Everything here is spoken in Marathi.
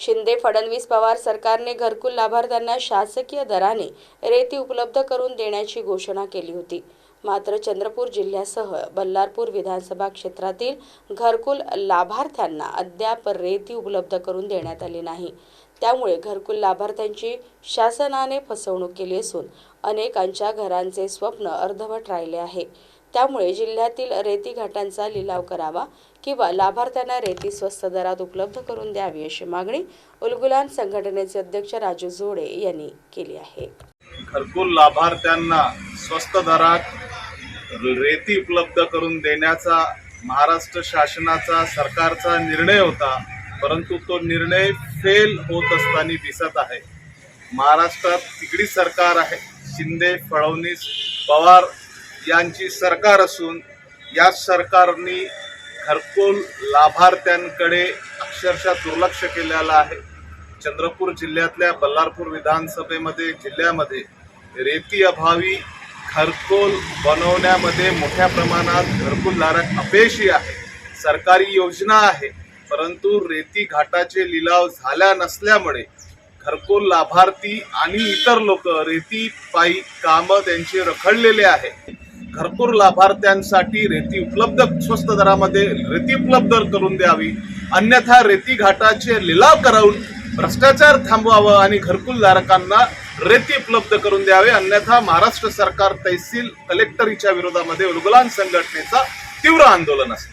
शिंदे फडणवीस पवार सरकारने घरकुल लाभार्थ्यांना शासकीय दराने रेती उपलब्ध करून देण्याची घोषणा केली होती. मात्र चंद्रपूर जिल्ह्यासह बल्लारपूर विधानसभा क्षेत्रातील घरकुल लाभार्थ्यांना अद्याप रेती उपलब्ध करून देण्यात आली नाही. त्यामुळे घरकुल लाभार्थ्यांची शासनाने फसवणूक केली असून अनेकांच्या घरांचे स्वप्न अर्धवट राहिले आहे. त्यामुळे जिल्ह्यातील रेती घाटांचा लिलाव करावा किंवा लाभार्थ्यांना रेती स्वस्त दरात उपलब्ध करून द्यावी अशी मागणी उलगुलान संघटनेचे अध्यक्ष राजू जोडे यांनी केली आहे. घरकुल लाभार्थ्यांना स्वस्त दरात रेती उपलब्ध करून देण्याचा महाराष्ट्र शासनाचा सरकारचा निर्णय होता परंतु तो निर्णय फेल होत असताना दिसत आहे. महाराष्ट्रात तिकडी सरकार आहे. शिंदे फडणवीस पवार यांची सरकार असून या सरकारनी घरकुल लाभार्थ्यांकडे अक्षरशः दुर्लक्ष केलेलं आहे. चंद्रपूर जिल्ह्यातल्या बल्लारपूर विधानसभेमध्ये जिल्ह्यामध्ये रेती अभावी घरकुल बनवण्यामध्ये मोठ्या प्रमाणात घरकुलधारक अपयशी आहे सरकारी योजना आहे परंतु रेती घाटाचे लिलाव झाल्या नसल्यामुळे घरकुल लाभार्थी आणि इतर लोक रेती पायी कामं त्यांचे रखडलेले आहे घरकुल लाभार्थ्यांसाठी रेती उपलब्ध स्वस्त दरामध्ये रेती उपलब्ध करून द्यावी. अन्यथा रेती घाटाचे लिलाव करावून भ्रष्टाचार थांबवावं आणि घरकुलधारकांना रेती उपलब्ध करून द्यावे. अन्यथा महाराष्ट्र सरकार तहसील कलेक्टरीच्या विरोधामध्ये उलगुलान संघटनेचा तीव्र आंदोलन असणार.